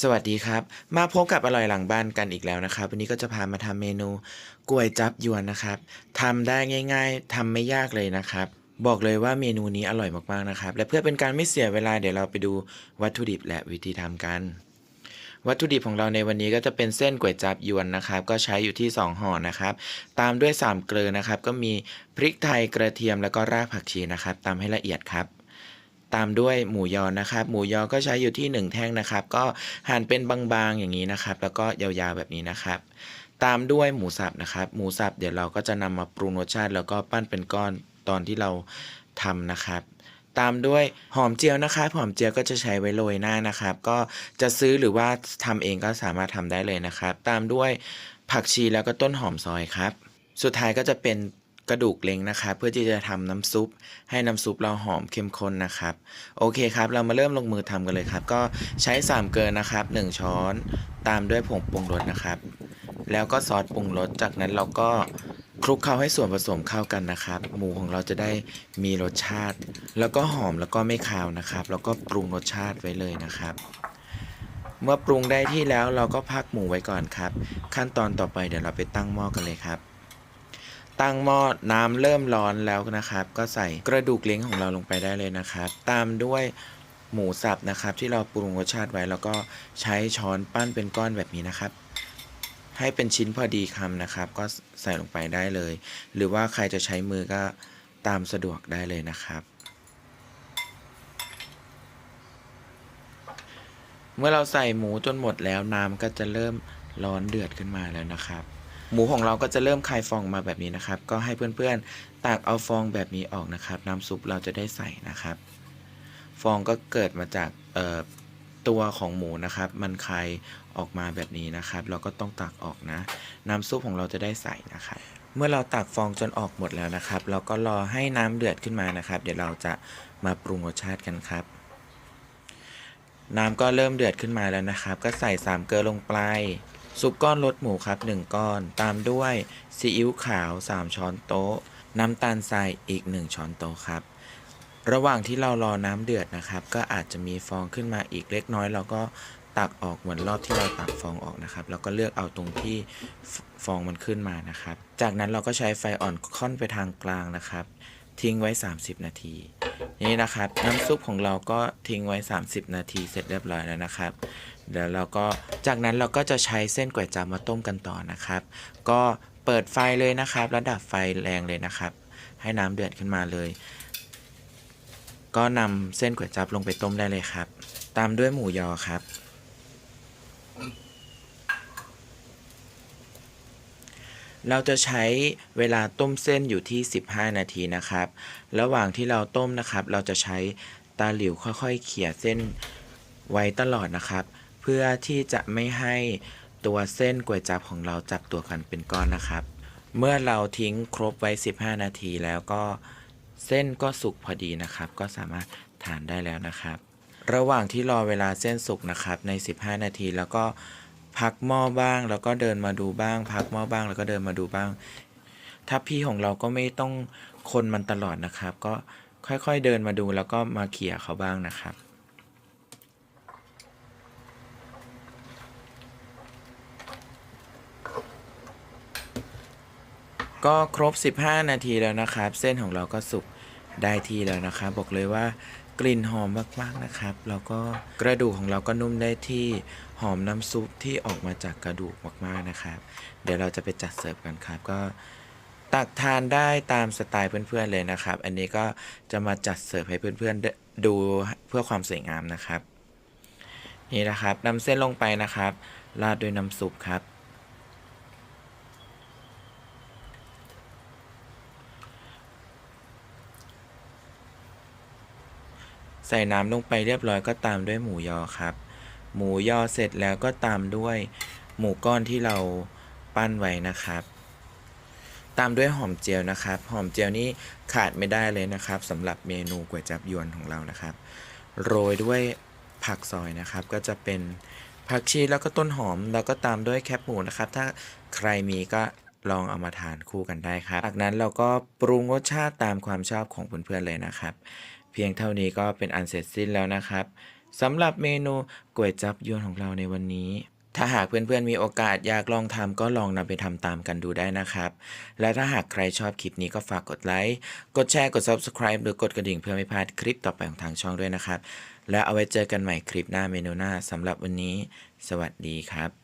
สวัสดีครับ มาพบกับอร่อยหลังบ้านกันอีกแล้วนะครับ วันนี้ก็จะพามาทำเมนูกล้วยจับยวนนะครับทำได้ง่าย ๆทำไม่ยากเลยนะครับ บอกเลยว่าเมนูนี้อร่อยมากๆนะครับ และเพื่อเป็นการไม่เสียเวลาเดี๋ยวเราไปดูวัตถุดิบและวิธีทำกัน วัตถุดิบของเราในวันนี้ก็จะเป็นเส้นก๋วยจับยวนนะครับ ก็ใช้อยู่ที่ 2ห่อนะครับ ตามด้วย 3 เกลือนะครับ ก็มีพริกไทยกระเทียมแล้วก็รากผักชีนะครับตามให้ละเอียดครับ ตามด้วยหมูยอนะครับ หมูยอก็ใช้อยู่ที่ 1 แท่งนะครับ ก็หั่นเป็นบางๆอย่างนี้นะครับ แล้วก็ยาวๆแบบนี้นะครับ ตามด้วยหมูสับนะครับ หมูสับเดี๋ยวเราก็จะนำมาปรุงรสชาติ แล้วก็ปั้นเป็นก้อนตอนที่เราทำนะครับตามด้วยหอมเจียวนะครับหอมเจียวก็จะใช้ไว้โรยหน้านะครับ ก็จะซื้อหรือว่าทำเองก็สามารถทำได้เลยนะครับ ตามด้วยผักชีแล้วก็ต้นหอมซอยครับ สุดท้ายก็จะเป็น กระดูกเล้งนะครับเพื่อที่จะทำน้ำซุป ให้น้ำซุปเราหอมเข้มข้นนะครับ โอเคครับ เรามาเริ่มลงมือทำกันเลยครับ ก็ใช้3เกลือนะครับ 1 ช้อน ตามด้วยผงปรุงรสนะครับ แล้วก็ซอสปรุงรสจากนั้นเราก็คลุกเคล้าให้ส่วนผสมเข้ากันนะครับ หมูของเราจะได้มีรสชาติ แล้วก็หอมแล้วก็ไม่คาวนะครับ แล้วก็ปรุงรสชาติไว้เลยนะครับ เมื่อปรุงได้ที่แล้วเราก็พักหมูไว้ก่อนครับ ขั้นตอนต่อไปเดี๋ยวเราไปตั้งหม้อกันเลยครับ ตั้งหม้อน้ำเริ่มร้อนแล้วนะครับ ก็ใส่กระดูกเล้งของเราลงไปได้เลยนะครับ ตามด้วยหมูสับนะครับ ที่เราปรุงรสชาติไว้ แล้วก็ใช้ช้อนปั้นเป็นก้อนแบบนี้นะครับ ให้เป็นชิ้นพอดีคำนะครับ ก็ใส่ลงไปได้เลย หรือว่าใครจะใช้มือก็ตามสะดวกได้เลยนะครับเมื่อเราใส่หมูจนหมดแล้วน้ำก็จะเริ่มร้อนเดือดขึ้นมาแล้วนะครับ หมูของเราก็จะเริ่มคายฟองมาแบบนี้นะครับ ก็ให้เพื่อนๆตักเอาฟองแบบนี้ออกนะครับ น้ำซุปเราจะได้ใส่นะครับ ฟองก็เกิดมาจากตัวของหมูนะครับ มันคายออกมาแบบนี้นะครับ เราก็ต้องตักออกนะ น้ำซุปของเราจะได้ใส่นะครับ เมื่อเราตักฟองจนออกหมดแล้วนะครับ เราก็รอให้น้ำเดือดขึ้นมานะครับ เดี๋ยวเราจะมาปรุงรสชาติกันครับน้ำก็เริ่มเดือดขึ้นมาแล้วนะครับ ก็ใส่สามเกลือลงไป ซุปก้อนรสหมูครับ 1 ก้อน ตามด้วยซีอิ๊วขาว 3 ช้อนโต๊ะ น้ำตาลทรายอีก 1 ช้อนโต๊ะครับ ระหว่างที่เรารอน้ำเดือดนะครับ ก็อาจจะมีฟองขึ้นมาอีกเล็กน้อย เราก็ตักออกเหมือนรอบที่เราตักฟองออกนะครับ แล้วก็เลือกเอาตรงที่ฟองมันขึ้นมานะครับ จากนั้นเราก็ใช้ไฟอ่อนค่อนไปทางกลางนะครับ ทิ้งไว้ 30 นาทีนี่นะครับน้ำซุปของเราก็ทิ้งไว้ 30 นาทีเสร็จเรียบร้อยแล้วนะครับ เดี๋ยวเราก็จากนั้นเราก็จะใช้เส้นก๋วยจั๊บมาต้มกันต่อนะครับ ก็เปิดไฟเลยนะครับ แล้วดับไฟแรงเลยนะครับ ให้น้ำเดือดขึ้นมาเลย ก็นำเส้นก๋วยจั๊บลงไปต้มได้เลยครับ ตามด้วยหมูยอครับ เราจะใช้เวลาต้มเส้นอยู่ที่ 15 นาทีนะครับ ระหว่างที่เราต้มนะครับ เราจะใช้ตาหลิวค่อยๆ เขี่ยเส้นไว้ตลอดนะครับ เพื่อที่จะไม่ให้ตัวเส้นก๋วยจับของเราจับตัวกันเป็นก้อนนะครับ เมื่อเราทิ้งครบไว้ 15 นาทีแล้วก็เส้นก็สุกพอดีนะครับ ก็สามารถทานได้แล้วนะครับ ระหว่างที่รอเวลาเส้นสุกนะครับใน 15 นาทีแล้วก็พักหม้อบ้าง แล้วก็เดินมาดูบ้าง พักหม้อบ้าง แล้วก็เดินมาดูบ้างถ้าพี่ของเราก็ไม่ต้องคนมันตลอดนะครับ ก็ค่อยๆเดินมาดูแล้วก็มาเขี่ยเขาบ้างนะครับ ก็ครบ 15 นาทีแล้วนะครับ เส้นของเราก็สุกได้ที่แล้วนะครับ บอกเลยว่ากลิ่นหอมมากๆนะครับ แล้วก็กระดูกของเราก็นุ่มได้ที่หอมน้ำซุปที่ออกมาจากกระดูกมากๆนะครับ เดี๋ยวเราจะไปจัดเสิร์ฟกันครับก็ตักทานได้ตามสไตล์เพื่อนๆเลยนะครับ อันนี้ก็จะมาจัดเสิร์ฟให้เพื่อนๆดูเพื่อความสวยงามนะครับ นี่นะครับนำเส้นลงไปนะครับ ราดด้วยน้ำซุปครับ ส่น้ำลงไปเรียบร้อยก็ตามด้วยหมูยอครับ หมูยอเสร็จแล้วก็ตามด้วยหมูก้อนที่เราปั้นไว้นะครับ ตามด้วยหอมเจียวนะครับ หอมเจียวนี่ขาดไม่ได้เลยนะครับสำหรับเมนูก๋วยจับยวนของเรานะครับ โรยด้วยผักซอยนะครับ ก็จะเป็นผักชีแล้วก็ต้นหอมแล้วก็ตามด้วยแคบหมูนะครับ ถ้าใครมีก็ลองเอามาทานคู่กันได้ครับ จากนั้นเราก็ปรุงรสชาติตามความชอบของเพื่อนๆเลยนะครับ เพียงเท่านี้ก็เป็นอันเสร็จสิ้นแล้วนะครับสำหรับเมนูก๋วยจับยวนของเราในวันนี้ ถ้าหากเพื่อนๆมีโอกาสอยากลองทำก็ลองนำไปทำตามกันดูได้นะครับ และถ้าหากใครชอบคลิปนี้ก็ฝากกดไลค์ กดแชร์ กด Subscribe หรือกดกระดิ่งเพื่อไม่พลาดคลิปต่อไปของทางช่องด้วยนะครับ แล้วเอาไว้เจอกันใหม่คลิปหน้าเมนูหน้าสำหรับวันนี้ สวัสดีครับ